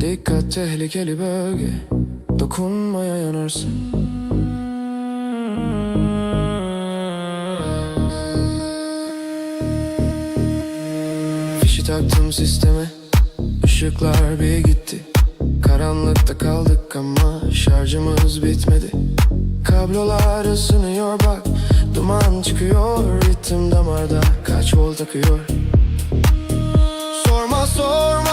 Dikkat tehlikeli bölge. Dokunmaya yanarsın. Fişi taktım sisteme. Işıklar bir gitti. Karanlıkta kaldık ama şarjımız bitmedi. Kablolar ısınıyor bak. Duman çıkıyor ritim damarda Kaç volt akıyor? Sorma sorma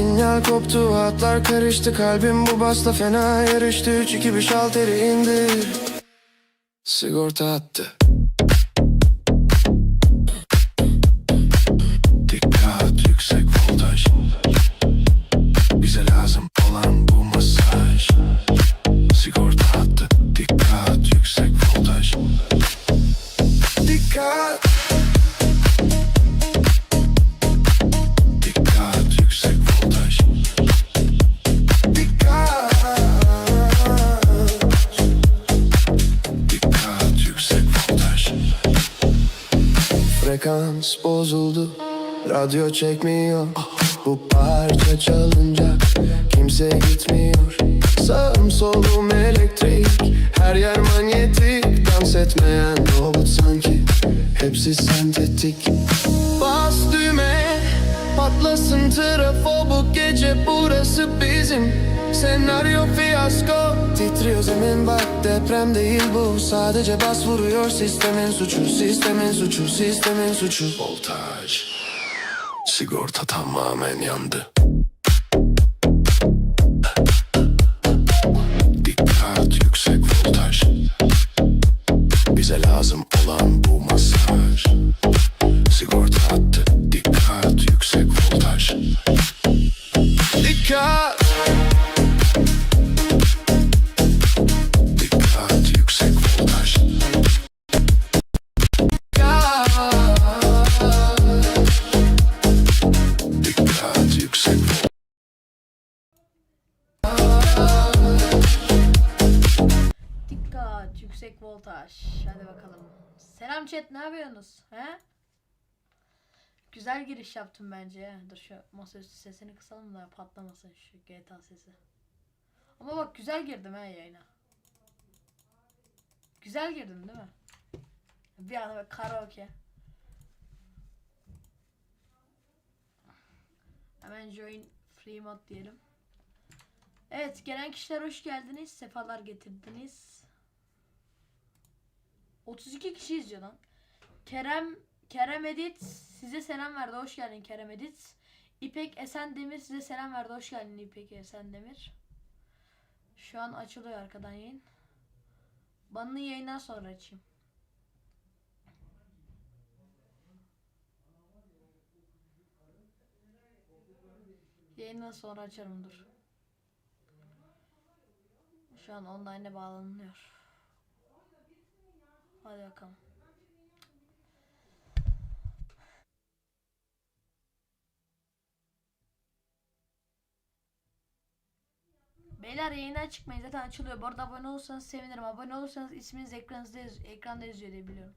Sinyal koptu hatlar karıştı Kalbim bu basta fena yarıştı. 3 2 5 6 indir. Sigorta attı Frekans bozuldu Radyo çekmiyor. Bu parça çalınacak Kimse gitmiyor. Sağım solum elektrik Her yer manyetik. Dans etmeyen robot sanki Hepsi sentetik. Bas düğme Patlasın trafo. Bu gece burası bizim Senaryo fiyasko. Titriyor zemin bak deprem değil bu. Sadece bas vuruyor sistemin suçu Sistemin suçu sistemin suçu. Voltaj. Sigorta tamamen yandı voltaj. Hadi bakalım. Selam chat, ne yapıyorsunuz? He? Güzel giriş yaptım bence. Dur şu masaüstü sesini kısalım da patlamasın şu GTA sesi. Ama bak güzel girdim ha yayına. Güzel girdim değil mi? Bir anda böyle karaoke. Hemen join free mod diyelim. Evet gelen kişiler hoş geldiniz. Sefalar getirdiniz. 32 kişi izliyor lan. Kerem Kerem Edit size selam verdi. Hoş geldin Kerem Edit. İpek Esen Demir size selam verdi. Hoş geldin İpek Esen Demir. Şu an açılıyor arkadan yayın. Banını yayından sonra açayım. Yayından sonra açarım dur. Şu an online'e bağlanıyor. Hadi bakalım. Beyler yayından çıkmayın zaten açılıyor. Bu arada abone olursanız sevinirim. Abone olursanız isminiz ekranınızda yaz- ekranda yazıyor diye biliyorum.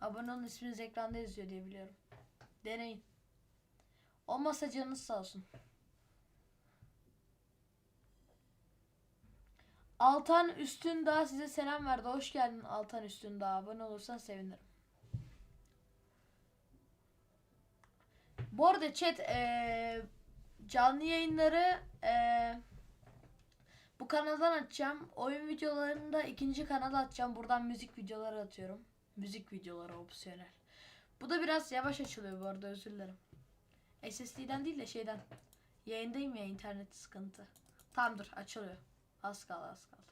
Abone olun isminiz ekranda yazıyor diye biliyorum. Deneyin. Olmazsa canınız sağ olsun. Altan Üstündağ size selam verdi. Hoş geldin Altan Üstündağ. Abone olursan sevinirim. Bu arada chat eee, canlı yayınları eee, bu kanaldan açacağım. Oyun videolarını da ikinci kanala atacağım. Buradan müzik videoları atıyorum. Müzik videoları opsiyonel. Bu da biraz yavaş açılıyor bu arada özür dilerim. SSD'den değil de şeyden. Yayındayım ya internet sıkıntı. Tamam açılıyor. Az kaldı az kaldı.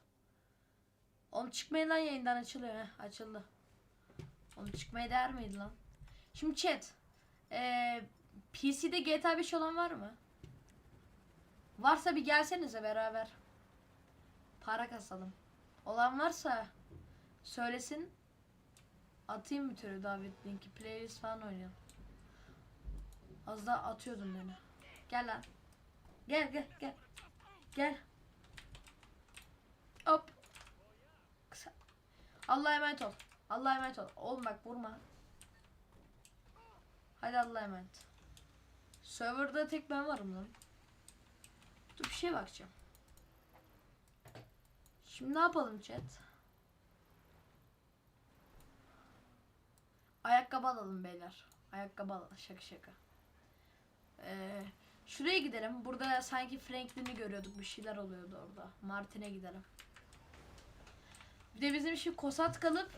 Oğlum çıkmayın lan yayından açılıyor. Heh, açıldı. Oğlum çıkmaya değer miydi lan? Şimdi chat. Ee, PC'de GTA 5 olan var mı? Varsa bir gelsenize beraber. Para kasalım. Olan varsa söylesin. Atayım bir türlü davet linki. Playlist falan oynayalım. Az daha atıyordum beni. Gel lan. Gel gel gel. Gel. Hop. Allah'a emanet ol. Allah'a emanet ol. Oğlum bak vurma. Hadi Allah'a emanet. Serverda tek ben varım lan. Dur bir şeye bakacağım. Şimdi ne yapalım chat? Ayakkabı alalım beyler. Ayakkabı alalım. Şaka şaka. Ee, şuraya gidelim. Burada sanki Franklin'i görüyorduk. Bir şeyler oluyordu orada. Martin'e gidelim. Bir de bizim şimdi Kosat kalıp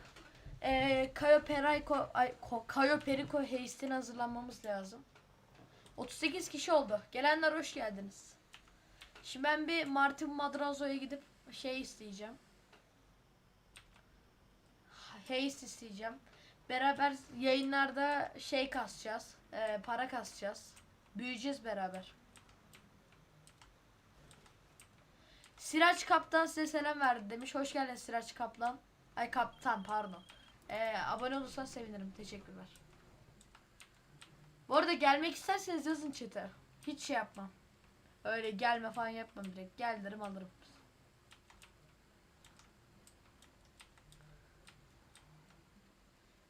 ee, Cayo Perico, ay, Ko- Cayo Perico Heist'ine hazırlanmamız lazım. 38 kişi oldu. Gelenler hoş geldiniz. Şimdi ben bir Martin Madrazo'ya gidip şey isteyeceğim. Heist isteyeceğim. Beraber yayınlarda şey kasacağız. ee, para kasacağız. Büyüyeceğiz beraber. Siraç Kaptan size selam verdi demiş. Hoş geldin Siraç Kaplan. Ay Kaptan pardon. Ee, abone olursan sevinirim. Teşekkürler. Bu arada gelmek isterseniz yazın chat'e. Hiç şey yapmam. Öyle gelme falan yapmam direkt. Gel derim alırım.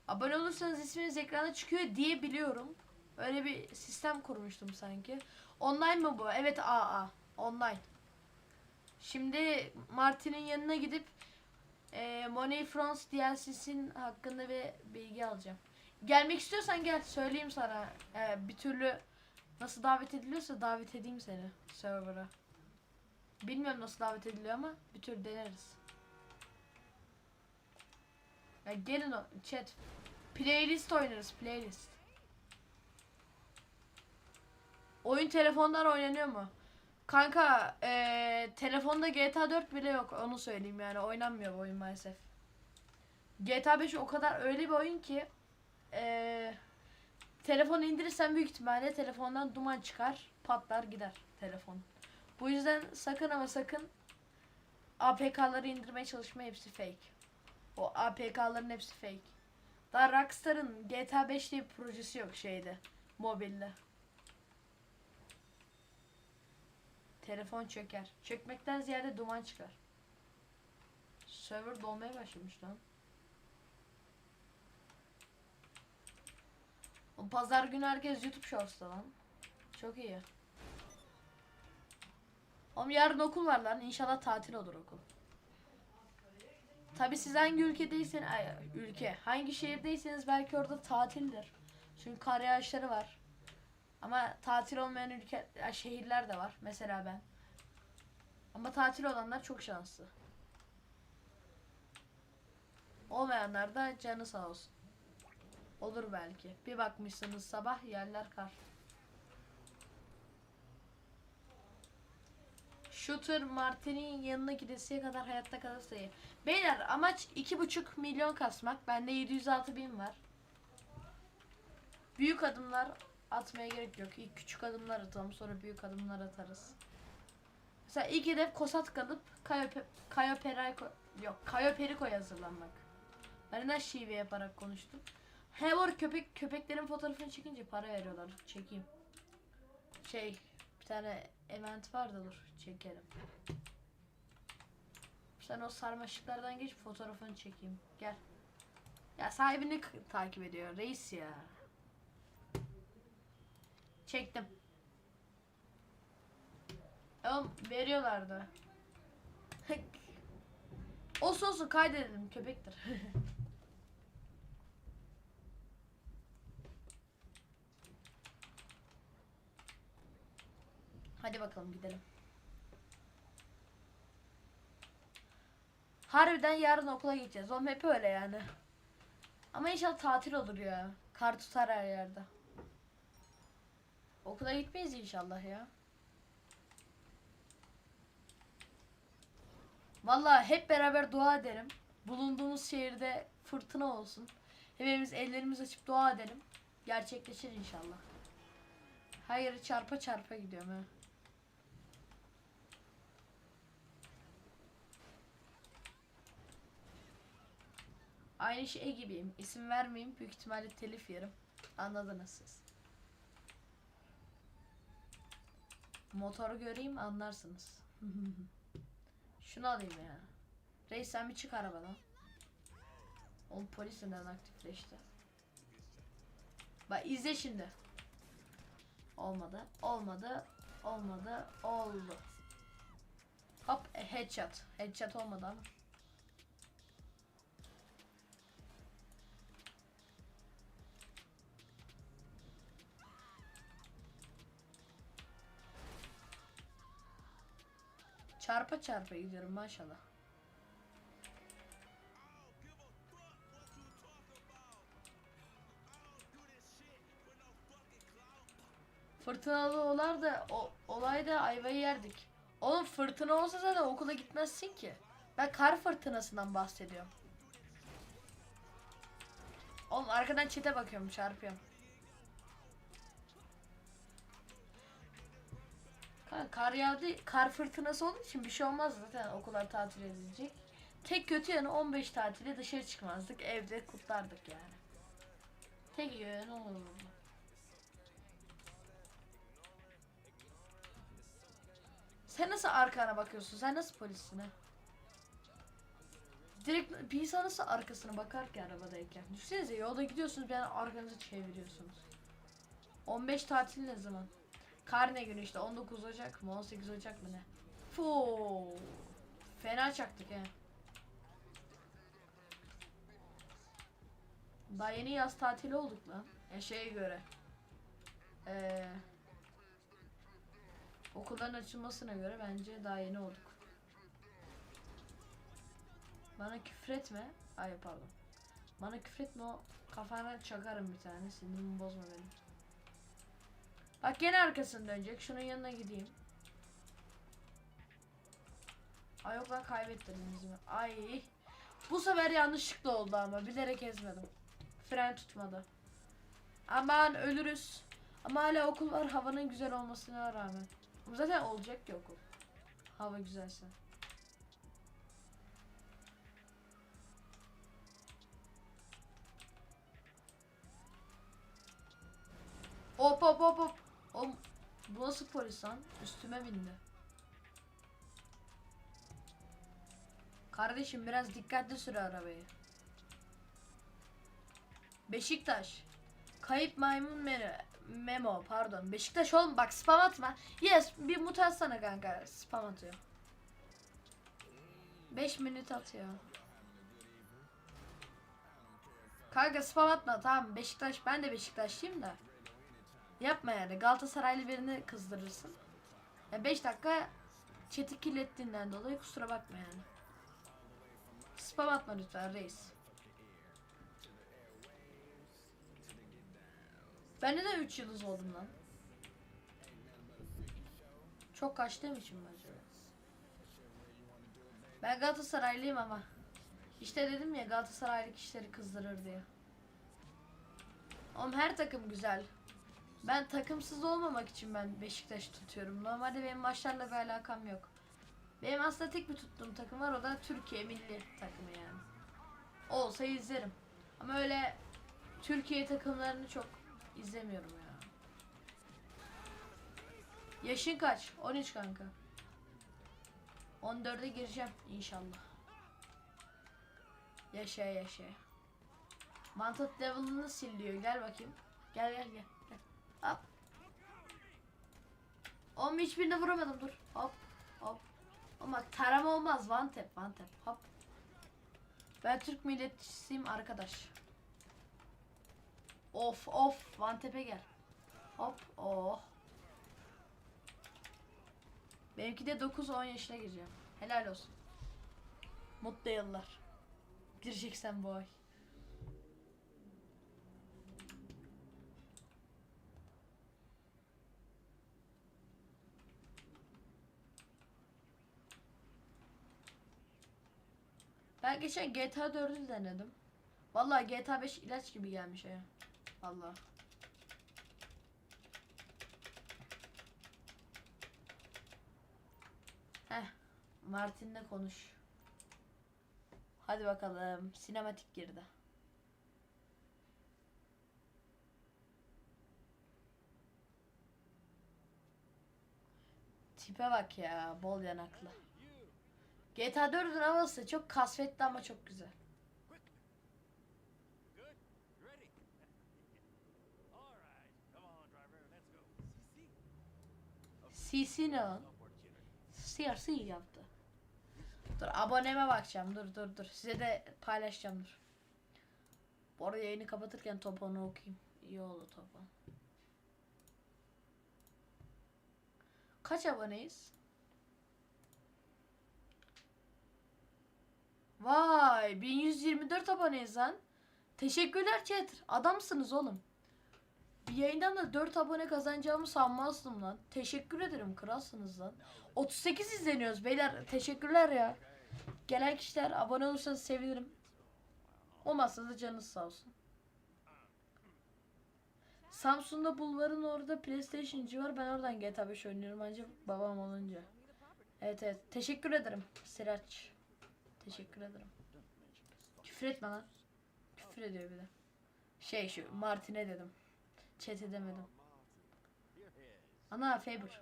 Abone olursanız isminiz ekrana çıkıyor diye biliyorum. Öyle bir sistem kurmuştum sanki. Online mı bu? Evet AA. Online. Şimdi Martin'in yanına gidip e, Money France DLC'sin hakkında bir bilgi alacağım. Gelmek istiyorsan gel söyleyeyim sana. E, bir türlü nasıl davet ediliyorsa davet edeyim seni server'a. Bilmiyorum nasıl davet ediliyor ama bir türlü deneriz. Ya gelin o chat. Playlist oynarız playlist. Oyun telefondan oynanıyor mu? Kanka eee, telefonda GTA 4 bile yok onu söyleyeyim yani oynanmıyor bu oyun maalesef. GTA 5 o kadar öyle bir oyun ki eee telefonu indirirsen büyük ihtimalle telefondan duman çıkar patlar gider telefon. Bu yüzden sakın ama sakın APK'ları indirmeye çalışma hepsi fake. O APK'ların hepsi fake. Daha Rockstar'ın GTA 5 diye bir projesi yok şeyde mobilde. Telefon çöker. Çökmekten ziyade duman çıkar. Server dolmaya başlamış lan. O pazar günü herkes YouTube Shorts'ta lan. Çok iyi. Oğlum yarın okul var lan. İnşallah tatil olur okul. Tabi siz hangi ülkedeyseniz, ay, ülke, hangi şehirdeyseniz belki orada tatildir. Çünkü kar yağışları var. Ama tatil olmayan ülke, ya şehirler de var. Mesela ben. Ama tatil olanlar çok şanslı. Olmayanlar da canı sağ olsun. Olur belki. Bir bakmışsınız sabah yerler kar. Shooter Martin'in yanına gidesiye kadar hayatta kalırsa iyi. Beyler amaç 2,5 milyon kasmak. Bende 706 bin var. Büyük adımlar atmaya gerek yok. İlk küçük adımlar atalım sonra büyük adımlar atarız. Mesela ilk hedef Kosat kalıp Kayo, Pe- Kayo Perico yok Kayo Perico'ya hazırlanmak. Ben neden şive yaparak konuştum. Hevor köpek köpeklerin fotoğrafını çekince para veriyorlar. Çekeyim. Şey bir tane event var da dur çekelim. Sen o sarmaşıklardan geç fotoğrafını çekeyim. Gel. Ya sahibini takip ediyor reis ya. Çektim. Oğlum veriyorlardı. olsun olsun kaydedelim köpektir. Hadi bakalım gidelim. Harbiden yarın okula gideceğiz. Oğlum hep öyle yani. Ama inşallah tatil olur ya. Kar tutar her yerde. Okula gitmeyiz inşallah ya. Vallahi hep beraber dua edelim. Bulunduğumuz şehirde fırtına olsun. Hepimiz ellerimizi açıp dua edelim. Gerçekleşir inşallah. Hayır çarpa çarpa gidiyorum ha. Aynı şey gibiyim. İsim vermeyeyim. Büyük ihtimalle telif yerim. Anladınız siz. Motoru göreyim anlarsınız. Şunu alayım ya. Reis sen bir çık arabadan. Oğlum polis neden aktifleşti? Bak izle şimdi. Olmadı. Olmadı. Olmadı. Oldu. Hop e, headshot. Headshot olmadı ama. Çarpa çarpa gidiyorum maşallah. Fırtınalı olar da o, olayda ayvayı yerdik. Oğlum fırtına olsa zaten okula gitmezsin ki. Ben kar fırtınasından bahsediyorum. Oğlum arkadan çete bakıyorum çarpıyorum. Kar yağdı, kar fırtınası olduğu için bir şey olmaz zaten okullar tatil edilecek. Tek kötü yanı 15 tatile dışarı çıkmazdık, evde kutlardık yani. Tek iyi yönü olurdu. Sen nasıl arkana bakıyorsun? Sen nasıl polissin ha? Direkt bir insan nasıl arkasına bakar ki arabadayken? Düşünsenize yolda gidiyorsunuz bir an arkanızı çeviriyorsunuz. 15 tatil ne zaman? Karne günü işte 19 Ocak mı 18 Ocak mı ne? Fuu. Fena çaktık he. Daha yeni yaz tatili olduk lan. Ya şeye göre. Eee Okulların açılmasına göre bence daha yeni olduk. Bana küfretme. Ay pardon. Bana küfretme o kafana çakarım bir tane. Sinirimi bozma benim. Bak gene arkasını dönecek. Şunun yanına gideyim. Ay yok lan kaybettirdim izimi. Ay. Bu sefer yanlışlıkla oldu ama bilerek ezmedim. Fren tutmadı. Aman ölürüz. Ama hala okul var havanın güzel olmasına rağmen. Zaten olacak ki okul. Hava güzelse. Hop hop hop hop. Oğlum bu nasıl polis lan? Üstüme bindi. Kardeşim biraz dikkatli sür arabayı. Beşiktaş. Kayıp maymun memo. Memo pardon. Beşiktaş oğlum bak spam atma. Yes bir mut atsana kanka. Spam atıyor. 5 minut atıyor. Kanka spam atma tamam Beşiktaş ben de Beşiktaşlıyım da. Yapma yani Galatasaraylı birini kızdırırsın. Ya 5 dakika chat'i kirlettiğinden dolayı kusura bakma yani. Spam atma lütfen reis. Ben neden 3 yıldız oldum lan? Çok kaçtığım için mi acaba? Ben Galatasaraylıyım ama. İşte dedim ya Galatasaraylı kişileri kızdırır diye. Oğlum her takım güzel. Ben takımsız olmamak için ben Beşiktaş tutuyorum. Normalde benim maçlarla bir alakam yok. Benim aslında tek bir tuttuğum takım var o da Türkiye milli takımı yani. Olsa izlerim. Ama öyle Türkiye takımlarını çok izlemiyorum ya. Yaşın kaç? 13 kanka. 14'e gireceğim inşallah. Yaşa yaşa. Mantat level'ını siliyor. Gel bakayım. Gel gel gel. gel. Hop. Oğlum hiçbirine vuramadım dur. Hop hop. Ama tarama olmaz. One tap one tap. Hop. Ben Türk milletçisiyim arkadaş. Of of one tap'e gel. Hop oh. Benimki de 9-10 yaşına gireceğim. Helal olsun. Mutlu yıllar. Gireceksen bu ay. Ben geçen GTA 4'ü denedim. Vallahi GTA 5 ilaç gibi gelmiş ya. Vallahi. Heh. Martin'le konuş. Hadi bakalım. Sinematik girdi. Tipe bak ya. Bol yanaklı. GTA 4'ün havası çok kasvetli ama çok güzel. CC ne lan? CRC yaptı. Dur aboneme bakacağım. Dur dur dur. Size de paylaşacağım dur. Bu arada yayını kapatırken topanı okuyayım. İyi oldu topan. Kaç aboneyiz? Vay 1124 aboneyiz lan. Teşekkürler chat. Adamsınız oğlum. Bir yayından da 4 abone kazanacağımı sanmazdım lan. Teşekkür ederim kralsınız lan. 38 izleniyoruz beyler. Teşekkürler ya. Gelen kişiler abone olursanız sevinirim. Olmazsa da canınız sağ olsun. Samsun'da bulvarın orada PlayStation'cı var. Ben oradan GTA 5 oynuyorum ancak babam olunca. Evet evet. Teşekkür ederim Siraç. Teşekkür ederim. Küfür etme lan. Küfür ediyor bir de. Şey şu Martin'e dedim. Chat edemedim. Ana Faber.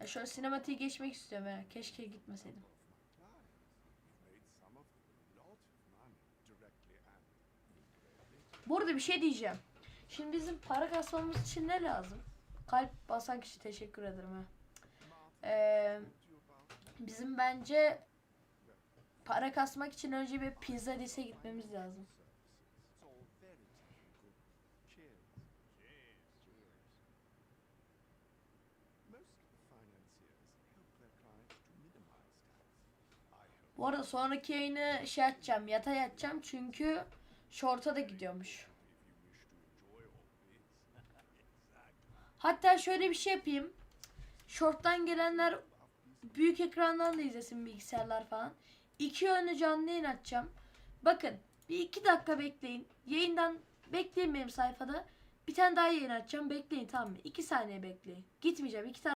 Ya şöyle sinematiğe geçmek istiyorum ya. Keşke gitmeseydim. Bu arada bir şey diyeceğim. Şimdi bizim para kasmamız için ne lazım? Kalp basan kişi teşekkür ederim ha. Ee, bizim bence para kasmak için önce bir pizza lise gitmemiz lazım. Bu arada sonraki yayını şey açacağım, yatay açacağım çünkü short'a da gidiyormuş. Hatta şöyle bir şey yapayım. Short'tan gelenler büyük ekrandan da izlesin bilgisayarlar falan. İki yönlü canlı yayın açacağım. Bakın bir iki dakika bekleyin. Yayından bekleyin benim sayfada. Bir tane daha yayın açacağım. Bekleyin tamam mı? İki saniye bekleyin. Gitmeyeceğim. İki tane